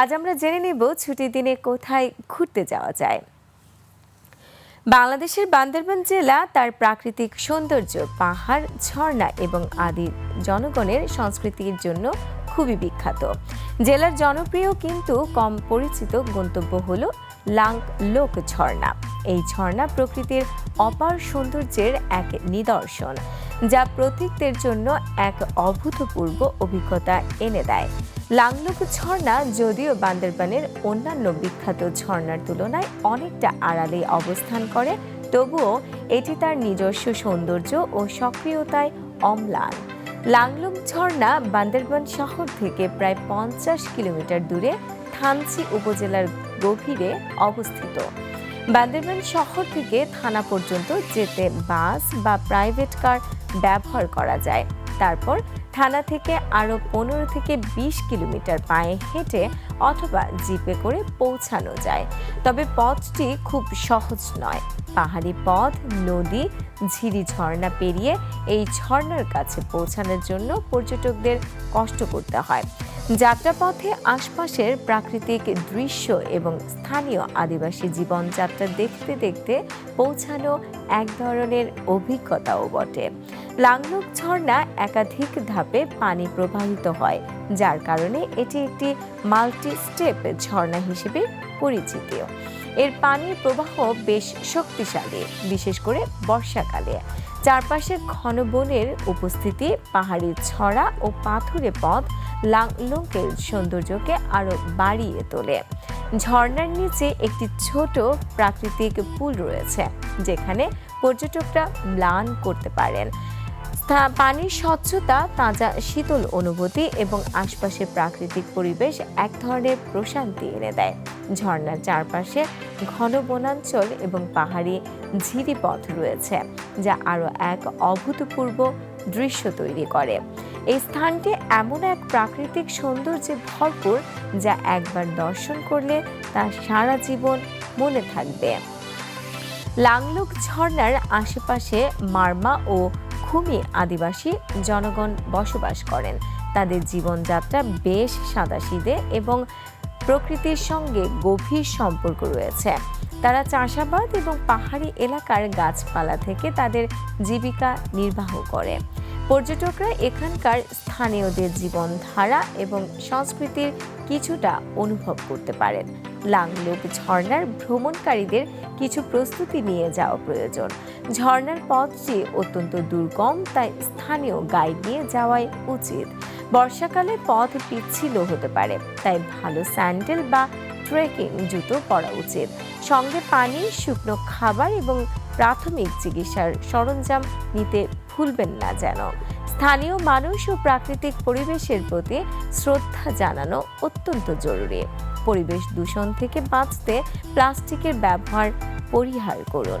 আজ আমরা জেনে নেব ছুটির দিনে কোথায় ঘুরতে যাওয়া যায়। বাংলাদেশের বান্দরবান জেলা, তার প্রাকৃতিক সৌন্দর্য, পাহাড়, ঝর্ণা এবং আদি জনগণের সংস্কৃতির জন্য খুবই বিখ্যাত। জেলার জনপ্রিয় কিন্তু কম পরিচিত গন্তব্য হল লাং লোক ঝর্ণা। এই ঝর্ণা প্রকৃতির অপার সৌন্দর্যের এক নিদর্শন। যা জন্য এক অভূতপূর্ব অভিজ্ঞতা এনে দেয়। লাংলুক ঝর্ণা যদিও বান্দরবানের অন্যান্য বিখ্যাত ঝর্ণার তুলনায় অনেকটা আড়ালে অবস্থান করে, তবুও এটি তার নিজস্ব সৌন্দর্য ও সক্রিয়তায় অম্লান। লাংলুক ঝর্ণা বান্দরবান শহর থেকে প্রায় পঞ্চাশ কিলোমিটার দূরে থানচি উপজেলার গভীরে অবস্থিত। বান্দরবান শহর থেকে থানা পর্যন্ত যেতে বাস বা প্রাইভেট কার ব্যবহার করা যায়। তারপর থানা থেকে আরও পনেরো থেকে বিশ কিলোমিটার পায়ে হেঁটে অথবা জিপে করে পৌঁছানো যায়। তবে পথটি খুব সহজ নয়। পাহাড়ি পথ, নদী, ঝিরি ঝর্ণা পেরিয়ে এই ঝর্ণার কাছে পৌঁছানোর জন্য পর্যটকদের কষ্ট করতে হয়। যাত্রাপথে আশপাশের প্রাকৃতিক দৃশ্য এবং স্থানীয় আদিবাসী জীবনযাত্রা দেখতে দেখতে পৌঁছানো এক ধরনের অভিজ্ঞতাও বটে। লাংলুক ঝর্ণা একাধিক ধাপে পানি প্রবাহিত হয়, যার কারণে এটি একটি মাল্টি স্টেপ ঝর্ণা হিসেবে পরিচিত। এর পানির প্রবাহ বেশ শক্তিশালী, বিশেষ করে বর্ষাকালে। চারপাশে ঘন বনের উপস্থিতি, পাহাড়ি ছড়া ও পাথুরে পথ লাংলুকের সৌন্দর্যকে আরও বাড়িয়ে তোলে। ঝর্ণার নিচে একটি ছোট প্রাকৃতিক পুল রয়েছে, যেখানে পর্যটকরা ম্লান করতে পারেন। তা- পানির স্বচ্ছতা, তাজা শীতল অনুভূতি এবং আশপাশের প্রাকৃতিক পরিবেশ এক ধরনের প্রশান্তি এনে দেয়। ঝর্ণার চারপাশে ঘন বনাঞ্চল এবং পাহাড়ি ঝিরিপথ রয়েছে, যা আরও এক অভূতপূর্ব দৃশ্য তৈরি করে। এই স্থানটি এমন এক প্রাকৃতিক সৌন্দর্যে ভরপুর, যা একবার দর্শন করলে তা সারা জীবন মনে থাকবে। লাংলুক ঝর্ণার আশেপাশে মার্মা ও খুমি আদিবাসী জনগণ বসবাস করেন। তাদের জীবনযাত্রা বেশ সাদাসিধে এবং প্রকৃতির সঙ্গে গভীর সম্পর্ক রয়েছে। তারা চাষাবাদ এবং পাহাড়ি এলাকার গাছপালা থেকে তাদের জীবিকা নির্বাহ করে। পর্যটকরা এখানকার স্থানীয়দের জীবনধারা এবং সংস্কৃতির কিছুটা অনুভব করতে পারেন। লাংলুক ঝর্ণার ভ্রমণকারীদের কিছু প্রস্তুতি নিয়ে যাওয়া প্রয়োজন। ঝর্ণার পথটি অত্যন্ত দুর্গম, তাই স্থানীয় গাইড নিয়ে যাওয়াই উচিত। বর্ষাকালে পথ পিচ্ছিল হতে পারে, তাই ভালো স্যান্ডেল বা ট্রেকিং জুতো পরা উচিত। সঙ্গে পানি, শুকনো খাবার এবং প্রাথমিক চিকিৎসার সরঞ্জাম নিতে ভুলবেন না যেন। স্থানীয় মানুষ ও প্রাকৃতিক পরিবেশের প্রতি শ্রদ্ধা জানানো অত্যন্ত জরুরি। পরিবেশ দূষণ থেকে বাঁচতে প্লাস্টিকের ব্যবহার পরিহার করুন।